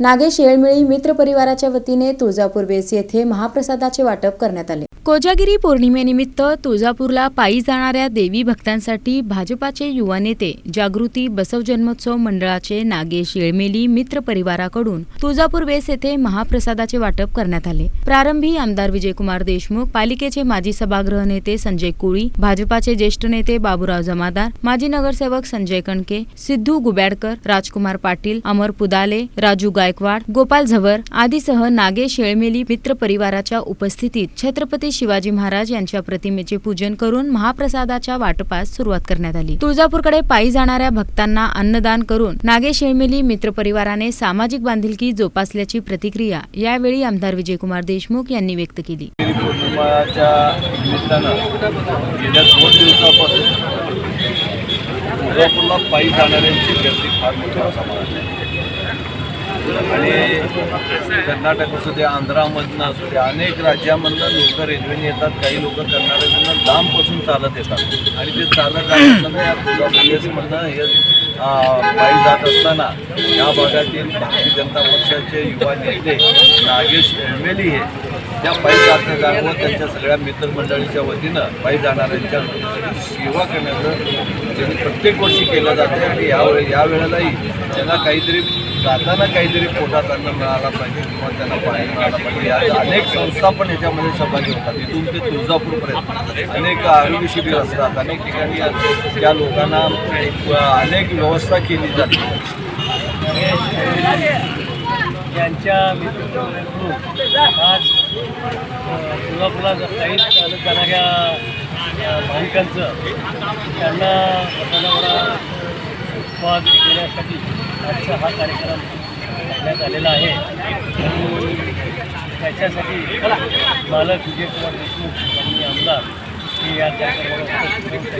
नागेश येळमिळी मित्र परिवाराच्या वतीने तुळजापूर बेस येथे महाप्रसादाचे वाटप करण्यात आले. कोजागिरी पौर्णिमेनिमित्त तुळजापूरला पायी जाणाऱ्या देवी भक्तांसाठी भाजपाचे युवा नेते जागृती बसव जन्मोत्सव मंडळाचे नागेश येळमेली मित्र परिवाराकडून तुळजापूर बेस येथे महाप्रसादाचे वाटप करण्यात आले. प्रारंभी आमदार विजयकुमार देशमुख पालिकेचे माजी सभागृह नेते संजय कुळी भाजपाचे ज्येष्ठ नेते बाबूराव जमादार माजी नगरसेवक संजय कणके सिद्धू गुब्याडकर राजकुमार पाटील अमर पुदाले राजू गायकवाड गोपाल झवर आदीसह नागेश येळमेली मित्र परिवाराच्या उपस्थितीत छत्रपती शिवाजी महाराज यांच्या प्रतिमेचे पूजन करून महाप्रसादाच्या वाटपास सुरुवात करण्यात आली. तुळजापूरकडे पायी जाणाऱ्या भक्तांना अन्नदान करून नागेश येळमेली मित्र सामाजिक बांधिलकी जोपासल्याची प्रतिक्रिया यावेळी आमदार विजयकुमार देशमुख यांनी व्यक्त केली. तुळजापूरला पायी जाणाऱ्यांची गर्दी फार मोठ्या प्रमाणात आहे. आणि कर्नाटक असू दे आंध्रामधनं असू दे अनेक राज्यामधनं लोक रेल्वेने येतात. काही लोक कर्नाटकमधनं लांबपासून चालत येतात. आणि ते चालत असताना या हे पायी जात असताना या भागातील भारतीय जनता पक्षाचे युवा नेते नागेश एळमेली हे त्या पायी जात जाण्यावर त्यांच्या सगळ्या मित्रमंडळीच्या वतीनं पायी जाणाऱ्यांच्या सेवा करण्याचं त्यांनी प्रत्येक वर्षी केलं जातं. आणि यावेळी या वेळेलाही त्यांना काहीतरी जाताना काहीतरी पोटात अन्न मिळाला पाहिजे किंवा त्यांना पाणी मिळालं पाहिजे. या अनेक संस्था पण याच्यामध्ये सहभागी होतात. इथून ते तुळजापूरपर्यंत. अनेक आरोग्य शिबिर असतात. अनेक ठिकाणी त्या लोकांना अनेक व्यवस्था केली जाते. यांच्या मित्रकडून आज अ, तुळजापूरला काही चालत जाणाऱ्या भाविकांचं त्यांना मसालावडा उत्पाद देण्यासाठी आजचा हा कार्यक्रम घेण्यात आलेला आहे. आणि त्याच्यासाठी मालक विजयकुमार देशमुख यांनी आमदार हे या कार्यक्रमाला त्यांच्या